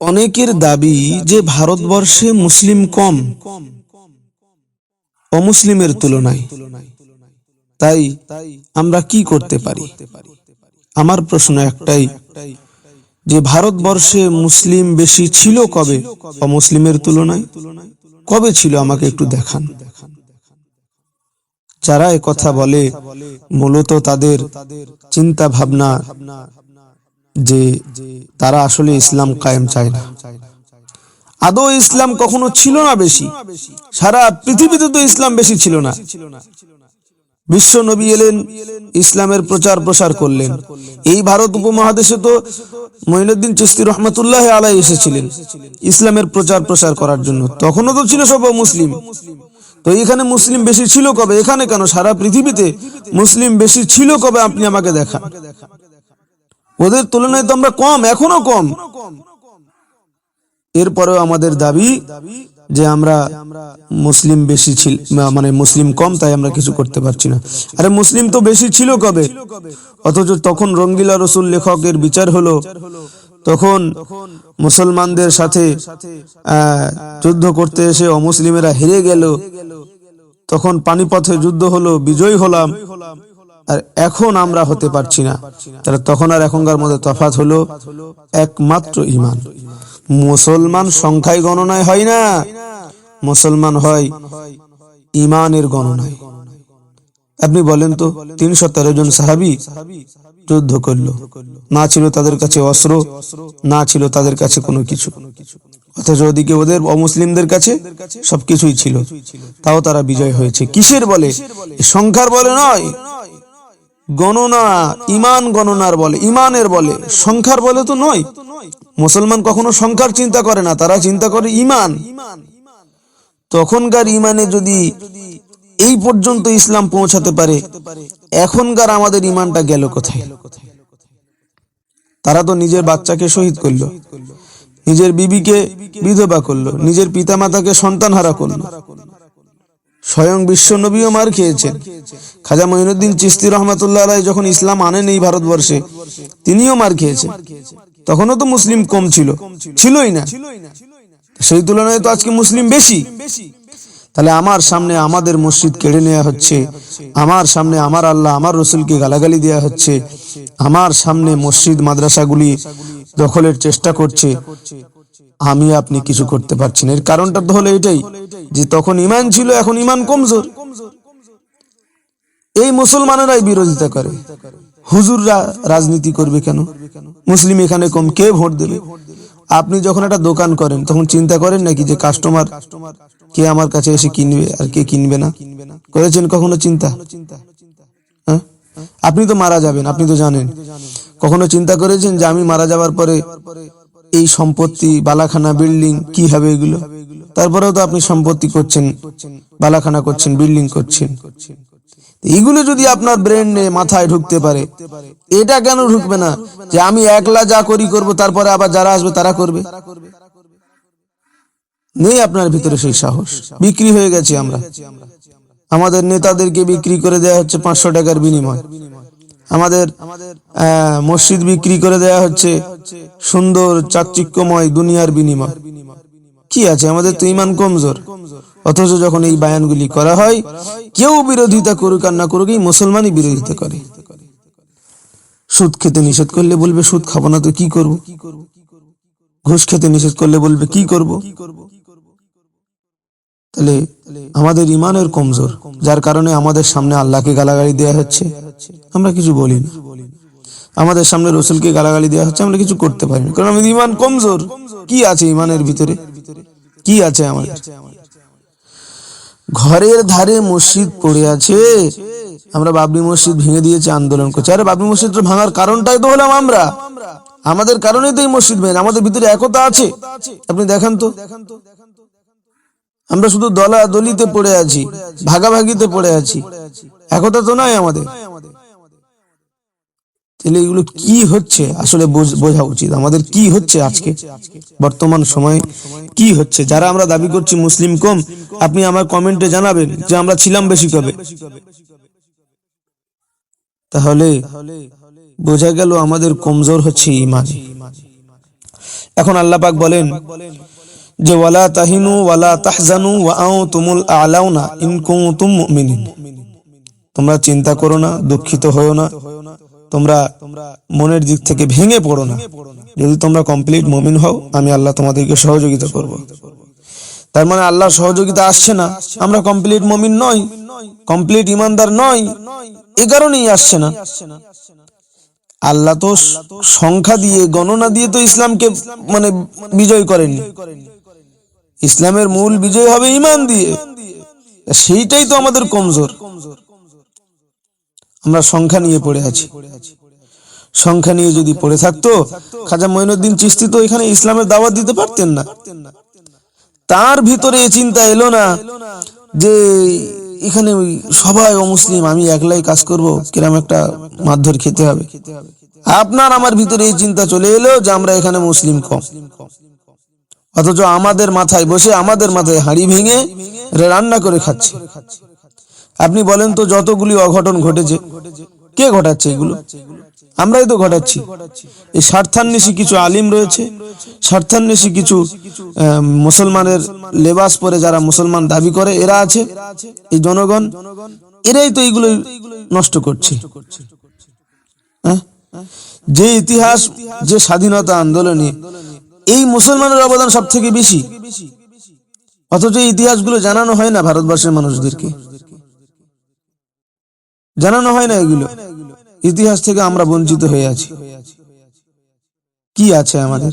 অনেকের দাবি যে ভারতবর্ষে মুসলিম কম, অমুসলিমের তুলনায়। তাই আমরা কি করতে পারি? আমার প্রশ্ন একটাই, যে ভারতবর্ষে মুসলিম বেশি ছিল কবে, অমুসলিমের তুলনায়? কবে ছিল? আমাকে একটু দেখান। যারা কথা বলে, মূলত তাদের চিন্তা ভাবনা যে তারা আসলে ইসলাম কায়েম চায় না। আদৌ ইসলাম কখনো ছিল না বেশি? সারা পৃথিবীতে তো ইসলাম বেশি ছিল না। বিশ্ব নবী এলেন, ইসলামের প্রচার প্রসার করলেন। এই ভারত উপমহাদেশে তো মহিনুদ্দিন চিস্তি রহমতুল্লাহ আলাই এসেছিলেন, ইসলামের প্রচার প্রসার করার জন্য। তখনও তো ছিল সব মুসলিম। তো এখানে মুসলিম বেশি ছিল কবে? এখানে কেন? সারা পৃথিবীতে মুসলিম বেশি ছিল কবে? আপনি আমাকে দেখান। ওদের তুলনায় তো আমরা কম, এখনও কম। এরপরেও আমাদের দাবি যে আমরা মুসলিম বেশি ছিল মানে মুসলিম কম, তাই আমরা কিছু করতে পারছি না। আরে মুসলিম তো বেশি ছিল কবে? অথচ তখন রঙ্গিলা রসুল লেখকের বিচার হলো, তখন মুসলমানদের সাথে যুদ্ধ করতে এসে অমুসলিমেরা হেরে গেল, তখন পানিপথে যুদ্ধ হলো, বিজয় হলাম। আর এখন আমরা হতে পারছি না। তাহলে তখন আর এখনকার মধ্যে তফাৎ হলো একমাত্র ইমান মুসলমান সংখ্যায় গণনায় হয় না, মুসলমান হয় ইমানের গণনায়। আপনি বলেন তো, তিনশো তেরো জন সাহাবি যুদ্ধ করল। না ছিল তাদের কাছে অস্ত্র, না ছিল তাদের কাছে কোনো কিছু। অথচ ওদিকে ওদের অমুসলিমদের কাছে সবকিছুই ছিল। তাও তারা বিজয় হয়েছে। কিসের বলে? সংখ্যার বলে নয়। গণনা, ইমান গণনার বলে, ইমানের বলে। সংখ্যার বলে তো নয়। মুসলমান কখনো সংখ্যার চিন্তা করে না, তারা চিন্তা করে ইমান। তখনকার ইমানে যদি এই পর্যন্ত ইসলাম পৌঁছাতে পারে, এখনকার আমাদের ইমানটা গেল কোথায়? তারা তো নিজের বাচ্চাকে শহীদ করল, নিজের বিবিকে বিধবা করল, নিজের পিতামাতাকে সন্তান হারা করল। স্বয়ং বিশ্ব নবীও মার খেয়েছেন। খাজা মঈনুদ্দিন চিস্তি রহমতুল্লাহ রায় যখন ইসলাম আনেন এই ভারতবর্ষে, তিনিও মার খেয়েছেন। তখনও তো মুসলিম কম ছিল। ছিলই না। সেই তুলনায় তো আজকে মুসলিম বেশি। তাহলে আমার সামনে আমাদের মসজিদ কেড়ে নেওয়া হচ্ছে। আমার সামনে আমার আল্লাহ, আমার রসুলকে গালাগালি দেওয়া হচ্ছে। আমার সামনে মসজিদ, মাদ্রাসাগুলি দখলের চেষ্টা করছে। আমি আপনি কিছু করতে পারছি না। এর কারণটা তো হলো এটাই যে তখন ইমান ছিল, এখন ইমান কমজোর। এই মুসলমানেরাই বিরোধিতা করে। হুজুররা রাজনীতি করবে কেন? মুসলিম এখানে কম, কে ভোট দেবে? আপনি যখন একটা দোকান করেন, তখন চিন্তা করেন নাকি যে কাস্টমার কে আমার কাছে এসে কিনবে আর কে কিনবে না? করেছেন কখনো চিন্তা? হ্যাঁ? আপনি তো মারা যাবেন, আপনি তো জানেন। কখনো চিন্তা করেছেন যে আমি মারা যাবার পরে এই সম্পত্তি, বালাখানা বিল্ডিং কি হবে এগুলো? তারপরেও তো আপনি সম্পত্তি করছেন, বালাখানা করছেন বিল্ডিং করছেন। এইগুলো যদি আপনার ব্রেন মাথায় ঢুকতে পারে, এটা কেন ঢুকবে না? যে আমি একলা যা করি করব, তারপরে আবার যারা আসবে, তারা করবে? নেই আপনার ভিতরে সেই সাহস। বিক্রি হয়ে গেছে আমরা। আমাদের নেতাদেরকে বিক্রি করে দেওয়া হচ্ছে পাঁচশো টাকার বিনিময়। আমাদের মসজিদ বিক্রি করে দেওয়া হচ্ছে সুন্দর, চাকচিক্যময় দুনিয়ার বিনিময়। কি আছে? আমাদের তো ইমান কমজোর। অথচ যখন এই বায়ানগুলি করা হয়, কেউ বিরোধিতা করুক আর না করুক, এই মুসলমানই বিরোধিতা করে। সুদ খেতে নিষেধ করলে বলবে, সুদ খাব না তো কি করব? ঘুষ খেতে নিষেধ করলে বলবে, কি করব? তাহলে আমাদের ইমানের কমজোর, যার কারণে আমাদের সামনে আল্লাহকে গালাগালি দেওয়া হচ্ছে। আমরা কিছু বলি না। আমাদের সামনে রসুলকে গালাগালি দেওয়া হচ্ছে, আমরা কিছু করতে পারি না। কারণ আমাদের ইমান কমজোর। কি আছে ইমানের ভিতরে? কি আছে আমাদের? ঘরের ধারে মসজিদ পড়ে আছে। আমরা বাবরি মসজিদ ভেঙে দিয়েছে, আন্দোলন করছে। আরে বাবরি মসজিদ ভাঙার কারণটাই তো হলাম আমরা। আমাদের কারণেই তো এই মসজিদ ভেঙে আমাদের ভিতরে একতা আছে। আপনি দেখান তো। আমরা শুধু দলা দলিতে পড়ে আছি, ভাগাভাগিতে পড়ে আছি। একতা তো নয় আমাদের। তাহলে এগুলো কি হচ্ছে? আসলে বোঝা উচিত। আমাদের কি হচ্ছে আজকে? বর্তমান সময়ে কি হচ্ছে? যারা আমরা দাবি করছি মুসলিম কম, আপনি আমার কমেন্টে জানাবেন যে আমরা ছিলাম বেশি কবে। তাহলে বোঝা গেল আমাদের কমজোর হচ্ছে ইমান। এখন আল্লাহ পাক বলেন যে ওয়ালা তাহিনু, ওয়ালা তাহজানু ওয়াও তুমুল আলাউনা ইন কুনতুম মুমিনিন। তোমরা চিন্তা করো না, দুঃখিত হও না। তোমরা মনের দিক থেকে ভেঙে পড়ো না। যদি তোমরা কমপ্লিট মুমিন হও, আমি আল্লাহ তোমাদেরকে সহযোগিতা করব। তার মানে আল্লাহর সহযোগিতা আসছে না। আমরা কমপ্লিট মুমিন নই কমপ্লিট ইমানদার নই, এ কারণেই আসছে না। আল্লাহ তো সংখ্যা দিয়ে, গণনা দিয়ে তো ইসলামকে মানে বিজয় করেননি। ইসলামের মূল বিজয় হবে ইমান দিয়ে। সেইটাই তো আমাদের কমজোর। আমরা সংখ্যা নিয়ে পড়ে আছি। সংখ্যা নিয়ে যদি পড়ে থাকতো, খাজা মঈনুদ্দিন চিস্তি তো এখানে ইসলামের দাওয়াত দিতে পারতেন না। তার ভিতরে চিন্তা এলো না যে এখানে সবাই অমুসলিম, আমি একলাই কাজ করব, কিরম একটা মারধর খেতে হবে। আপনার আমার ভিতরে এই চিন্তা চলে এলো যে আমরা এখানে মুসলিম কম। অথচ আমাদের মাথায় বসে আমাদের মাথায় হাঁড়ি ভেঙে রান্না করে খাচ্ছে। আপনি বলেন তো যতগুলি অঘটন ঘটেছে, কে ঘটাচ্ছে এগুলো? আমরাই তো ঘটাচ্ছি। এই স্বার্থান্বেষী কিছু আলিম রয়েছে, স্বার্থান্বেষী কিছু মুসলমানের লেবাস পরে যারা মুসলমান দাবি করে, এরা আছে, এই জনগণ, এরাই তো এইগুলো নষ্ট করছে? যে ইতিহাস, যে স্বাধীনতা আন্দোলনে এই মুসলমানের অবদান সব থেকে বেশি? অথচ ইতিহাসগুলো জানানো হয় না ভারতবর্ষের মানুষদেরকে? জানানো হয় না এগুলো? ইতিহাস থেকে আমরা বঞ্চিত হয়ে আছি। কি আছে আমাদের?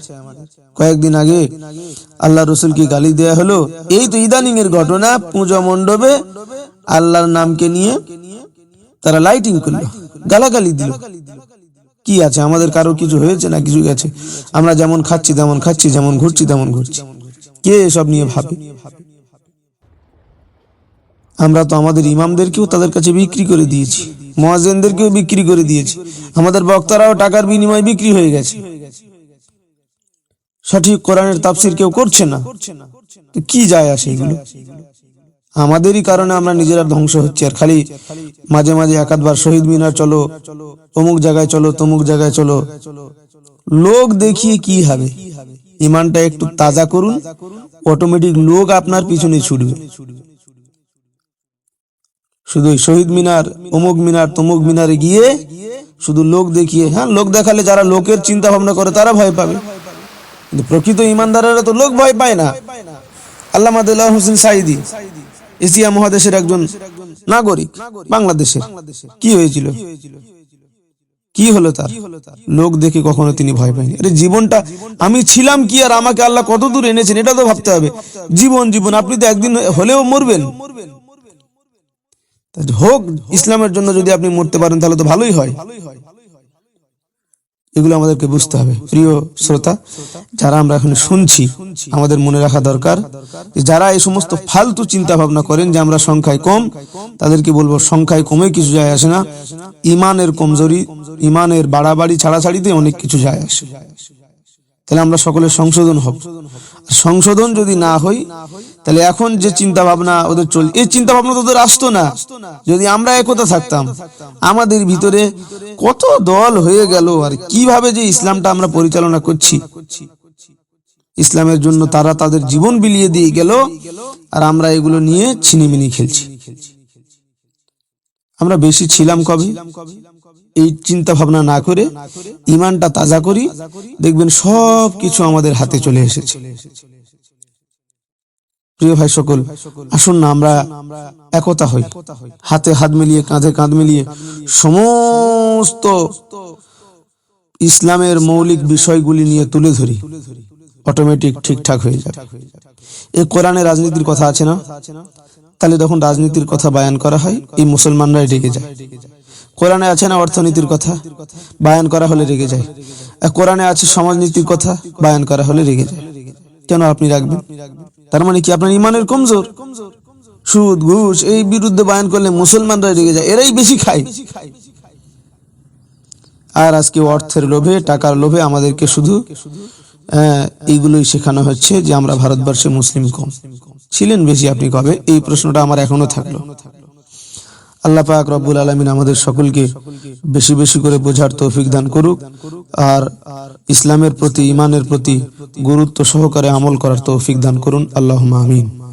কয়েকদিন আগে আল্লাহ রসুলকে গালি দেয়া হলো। এই তো ইদানিং এর ঘটনা, পূজা মণ্ডপে আল্লাহর নামকে নিয়ে তারা লাইটিং করল, গালাগালি দিল। কি আছে? আমাদের কারও কিছু হয়েছে না কিছু গেছে? আমরা যেমন খাচ্ছি, তেমন খাচ্ছি, যেমন ঘুরছি, তেমন ঘুরছি। কে এসব নিয়ে ভাবে? আমরা তো আমাদের ইমামদেরকেও তাদের কাছে বিক্রি করে দিয়েছি। মহাজেনদেরকেও বিক্রি করে দিয়েছি। আমাদের বক্তারাও টাকার বিনিময়ে বিক্রি হয়ে গেছে। সঠিক কোরআনের তাফসির কেউ করছে না? কি যায় আসে এগুলো? আমাদেরই কারণে আমরা নিজেরা ধ্বংস হচ্ছে। আর খালি মাঝে মাঝে একাধবার শহীদ মিনার চলো, অমুক জায়গায় চলো, তমুক জায়গায় চলো। লোক দেখিয়ে কি হবে। ইমানটা একটু তাজা করুন অটোমেটিক লোক আপনার পিছনে ছুটবে। শুধু শহীদ মিনার, অমুক মিনার, তমুক মিনারে গিয়ে শুধু লোক দেখিয়ে হ্যাঁ লোক দেখালে যারা লোকের চিন্তা ভাবনা করে তারা ভয় পাবে। কিন্তু প্রকৃত ইমানদারেরা তো লোক ভয় পায় না। আল্লাহ হোসেন সাইদি এশিয়া মহাদেশের একজন নাগরিক বাংলাদেশের। কি হয়েছিল? কি হলো তার? লোক দেখে কখনো তিনি ভয় পায়নি। আরে জীবনটা আমি ছিলাম কি আর আমাকে আল্লাহ কত দূর এনেছেন, এটা তো ভাবতে হবে। জীবন জীবন, আপনি তো একদিন হলেও মরবেন। হোক, ইসলামের জন্য যদি আপনি মরতে পারেন, তাহলে তো ভালোই হয়। এগুলো আমাদেরকে বুঝতে হবে। প্রিয় শ্রোতা, যারা আমরা এখন শুনছি, আমাদের মনে রাখা দরকার যারা এই সমস্ত ফালতু চিন্তা ভাবনা করেন যে আমরা সংখ্যায় কম, তাদেরকে বলব সংখ্যায় কমে কিছু যায় আসে না। ইমানের কমজোরি, ইমানের বাড়াবাড়ি ছাড়াছাড়িতে অনেক কিছু যায় আসে। তাহলে আমরা সকলের সংশোধন হব। সংশোধন যদি না হই তাহলে এখন যে চিন্তা ভাবনা ওদের চল, এই চিন্তা ভাবনা তো ওদের আসতো না। যদি আমরা একতা থাকতাম, আমাদের ভিতরে কত দল হয়ে গেল আর কীভাবে যে ইসলামটা আমরা পরিচালনা করছি। ইসলামের জন্য তারা তাদের জীবন বিলিয়ে দিয়ে গেল আর আমরা এগুলো নিয়ে ছিনিমিনি খেলছি। আমরা বেশি ছিলাম কবে? এই চিন্তা ভাবনা না করে ইমানটা তাজা করি, দেখবেন সব কিছু আমাদের হাতে চলে এসেছে। প্রিয় ভাই সকল, আসুন না আমরা একতা হই। হাতে হাত মিলিয়ে, কাঁধে কাঁধ মিলিয়ে সমস্ত ইসলামের মৌলিক বিষয়গুলি নিয়ে তুলে ধরি। অটোমেটিক ঠিকঠাক হয়ে যাবে। এই কোরআনে রাজনীতির কথা আছে না? তাহলে যখন রাজনীতির কথা বায়ান করা হয়, এই মুসলমানরাই ডেকে যায়। কোরআনে আছে না অর্থনীতির কথা? বায়ান করা হলে রেগে যায়। আর কোরআনে আছে সমাজনীতির কথা? বায়ান করা হলে রেগে যায়। কেন আপনি রাখবেন? তার মানে কি আপনার ইমানের কমজোর? সুদ, ঘুষ, এই বিরুদ্ধে বায়ান করলে মুসলমানরা রেগে যায়, এরাই বেশি খায়। আর আজকে অর্থের লোভে, টাকার লোভে আমাদেরকে শুধু এইগুলোই শেখানো হচ্ছে যে আমরা ভারতবর্ষে মুসলিম কম। ছিলেন বেশি আপনি কবে? এই প্রশ্নটা আমার এখনও থাকল। আল্লাহ পাক রব্বুল আলমিন আমাদের সকলকে বেশি বেশি করে বোঝার তৌফিক দান করুক আর ইসলামের প্রতি ইমানের প্রতি গুরুত্ব সহকারে আমল করার তৌফিক দান করুন। আল্লাহ আমিন।